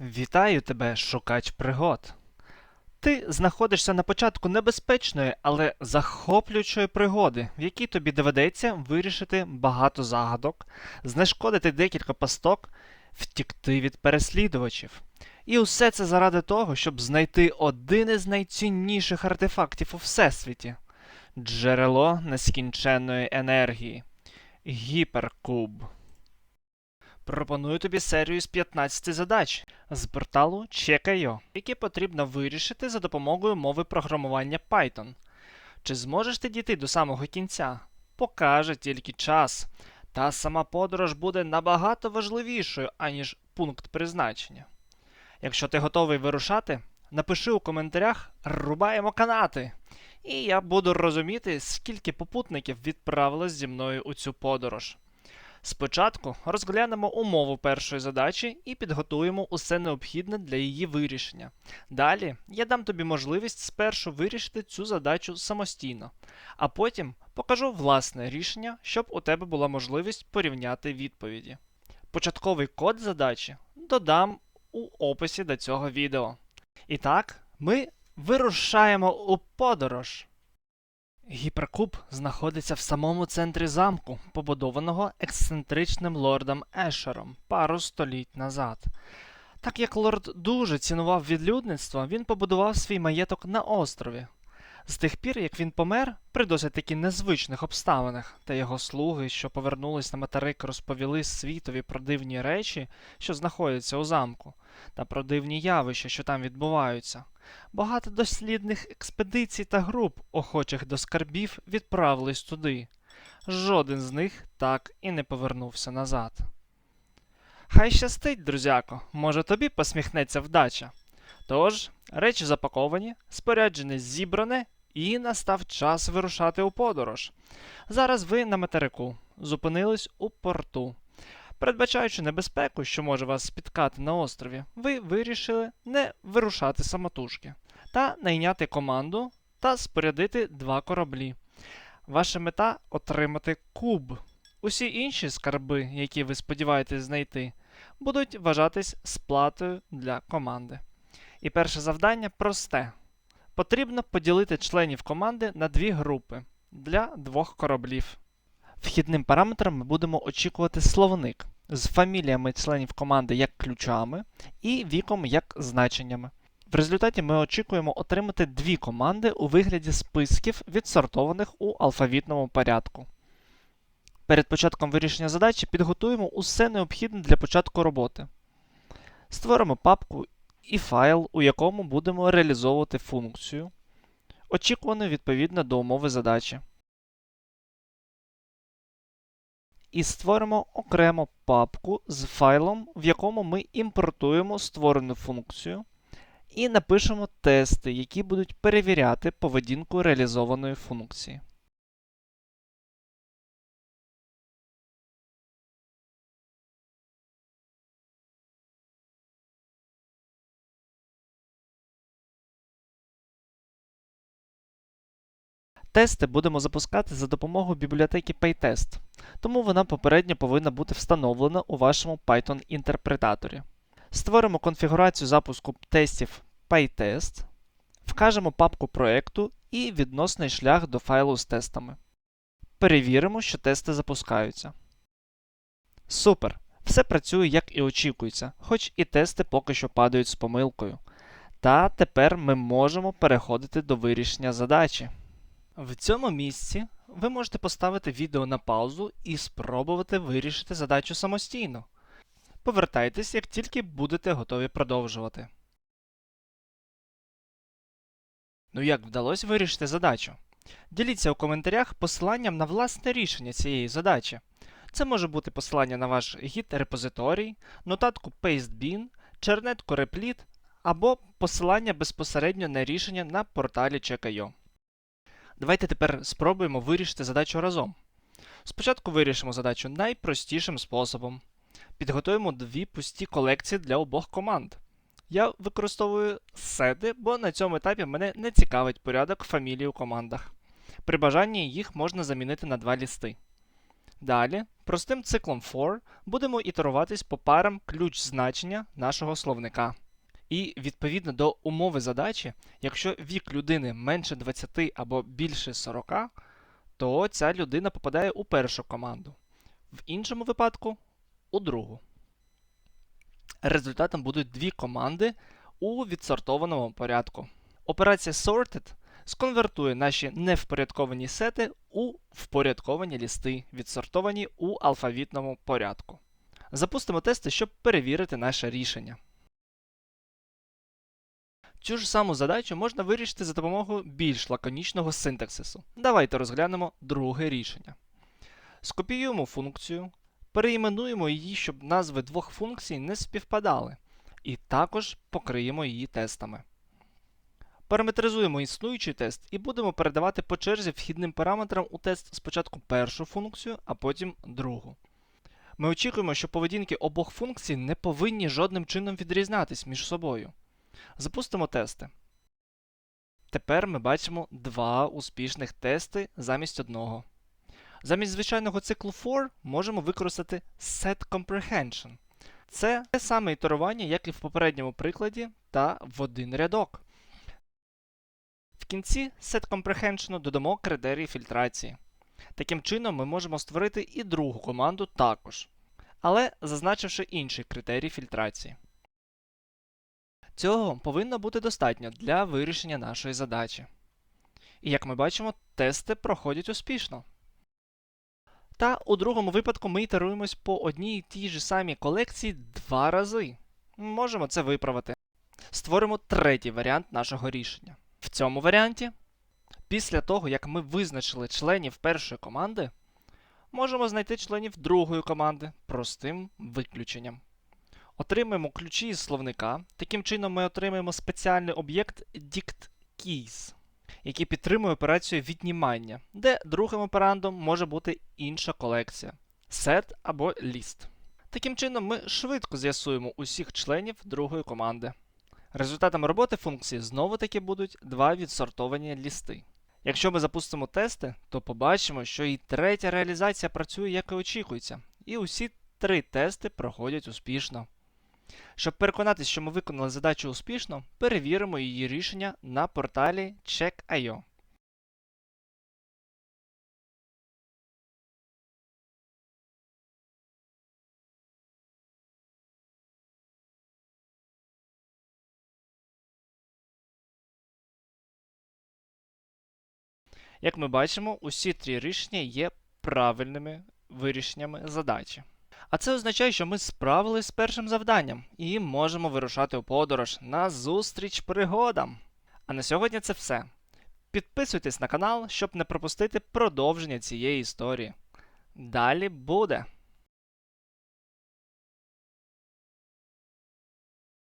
Вітаю тебе, шукач пригод. Ти знаходишся на початку небезпечної, але захоплюючої пригоди, в якій тобі доведеться вирішити багато загадок, знешкодити декілька пасток, втікти від переслідувачів. І усе це заради того, щоб знайти один із найцінніших артефактів у всесвіті джерело нескінченної енергії гіперкуб. Пропоную тобі серію з 15 задач з порталу Check.io, які потрібно вирішити за допомогою мови програмування Python. Чи зможеш ти дійти до самого кінця? Покаже тільки час. Та сама подорож буде набагато важливішою, аніж пункт призначення. Якщо ти готовий вирушати, напиши у коментарях Рубаємо канати. І я буду розуміти, скільки попутників відправилось зі мною у цю подорож. Спочатку розглянемо умову першої задачі і підготуємо усе необхідне для її вирішення. Далі я дам тобі можливість спершу вирішити цю задачу самостійно, а потім покажу власне рішення, щоб у тебе була можливість порівняти відповіді. Початковий код задачі додам у описі до цього відео. І так, ми вирушаємо у подорож. Гіперкуб знаходиться в самому центрі замку, побудованого ексцентричним лордом Ешером пару століть назад. Так як лорд дуже цінував відлюдництво, він побудував свій маєток на острові. З тих пір, як він помер, при досить таки незвичних обставинах, та його слуги, що повернулись на материк, розповіли світові про дивні речі, що знаходяться у замку, та про дивні явища, що там відбуваються. Багато дослідних експедицій та груп, охочих до скарбів, відправились туди. Жоден з них так і не повернувся назад. Хай щастить, друзяко, може тобі посміхнеться вдача. Тож, речі запаковані, споряджене зібране, і настав час вирушати у подорож. Зараз ви на материку, зупинились у порту. Передбачаючи небезпеку, що може вас спіткати на острові, ви вирішили не вирушати самотужки та найняти команду та спорядити два кораблі. Ваша мета отримати куб. Усі інші скарби, які ви сподіваєтесь знайти, будуть вважатись сплатою для команди. І перше завдання просте. Потрібно поділити членів команди на дві групи для двох кораблів. Вхідним параметром ми будемо очікувати словник з фаміліями членів команди як ключами і віком як значеннями. В результаті ми очікуємо отримати дві команди у вигляді списків, відсортованих у алфавітному порядку. Перед початком вирішення задачі підготуємо усе необхідне для початку роботи. Створимо папку і файл, у якому будемо реалізовувати функцію, очікувану відповідно до умови задачі. І створимо окремо папку з файлом, в якому ми імпортуємо створену функцію, і напишемо тести, які будуть перевіряти поведінку реалізованої функції. Тести будемо запускати за допомогою бібліотеки PyTest, тому вона попередньо повинна бути встановлена у вашому Python-інтерпретаторі. Створимо конфігурацію запуску тестів PyTest, вкажемо папку проекту і відносний шлях до файлу з тестами. Перевіримо, що тести запускаються. Супер! Все працює як і очікується, хоч і тести поки що падають з помилкою. Та тепер ми можемо переходити до вирішення задачі. В цьому місці ви можете поставити відео на паузу і спробувати вирішити задачу самостійно. Повертайтесь, як тільки будете готові продовжувати. Ну як вдалося вирішити задачу? Діліться у коментарях посиланням на власне рішення цієї задачі. Це може бути посилання на ваш git репозиторій, нотатку PasteBin, чернетку Replit або посилання безпосередньо на рішення на порталі Check.io. Давайте тепер спробуємо вирішити задачу разом. Спочатку вирішимо задачу найпростішим способом. Підготуємо дві пусті колекції для обох команд. Я використовую седи, бо на цьому етапі мене не цікавить порядок фамілій у командах. При бажанні їх можна замінити на два лісти. Далі, простим циклом for будемо ітеруватись по парам ключ значення нашого словника. І відповідно до умови задачі, якщо вік людини менше 20 або більше 40, то ця людина попадає у першу команду. В іншому випадку у другу. Результатом будуть дві команди у відсортованому порядку. Операція sorted сконвертує наші невпорядковані сети у впорядковані лісти, відсортовані у алфавітному порядку. Запустимо тести, щоб перевірити наше рішення. Цю ж саму задачу можна вирішити за допомогою більш лаконічного синтаксису. Давайте розглянемо друге рішення. Скопіюємо функцію, переіменуємо її, щоб назви двох функцій не співпадали, і також покриємо її тестами. Параметризуємо існуючий тест і будемо передавати по черзі вхідним параметрам у тест спочатку першу функцію, а потім другу. Ми очікуємо, що поведінки обох функцій не повинні жодним чином відрізнятись між собою. Запустимо тести. Тепер ми бачимо два успішних тести замість одного. Замість звичайного циклу for можемо використати setComprehension. Це те саме ітерування, як і в попередньому прикладі, та в один рядок. В кінці setComprehension додамо критерії фільтрації. Таким чином, ми можемо створити і другу команду також, але зазначивши інший критерій фільтрації. Цього повинно бути достатньо для вирішення нашої задачі. І як ми бачимо, тести проходять успішно. Та у другому випадку ми ітеруємось по одній і тій ж самій колекції два рази. Можемо це виправити. Створимо третій варіант нашого рішення. В цьому варіанті, після того, як ми визначили членів першої команди, можемо знайти членів другої команди простим виключенням. Отримаємо ключі із словника. Таким чином ми отримаємо спеціальний об'єкт DictKeys, який підтримує операцію віднімання, де другим операндом може бути інша колекція set або list. Таким чином, ми швидко з'ясуємо усіх членів другої команди. Результатом роботи функції знову таки будуть два відсортовані лісти. Якщо ми запустимо тести, то побачимо, що і третя реалізація працює як і очікується, і усі три тести проходять успішно. Щоб переконатися, що ми виконали задачу успішно, перевіримо її рішення на порталі Check.io. Як ми бачимо, усі три рішення є правильними вирішеннями задачі. А це означає, що ми справились з першим завданням і можемо вирушати у подорож на зустріч пригодам. А на сьогодні це все. Підписуйтесь на канал, щоб не пропустити продовження цієї історії. Далі буде!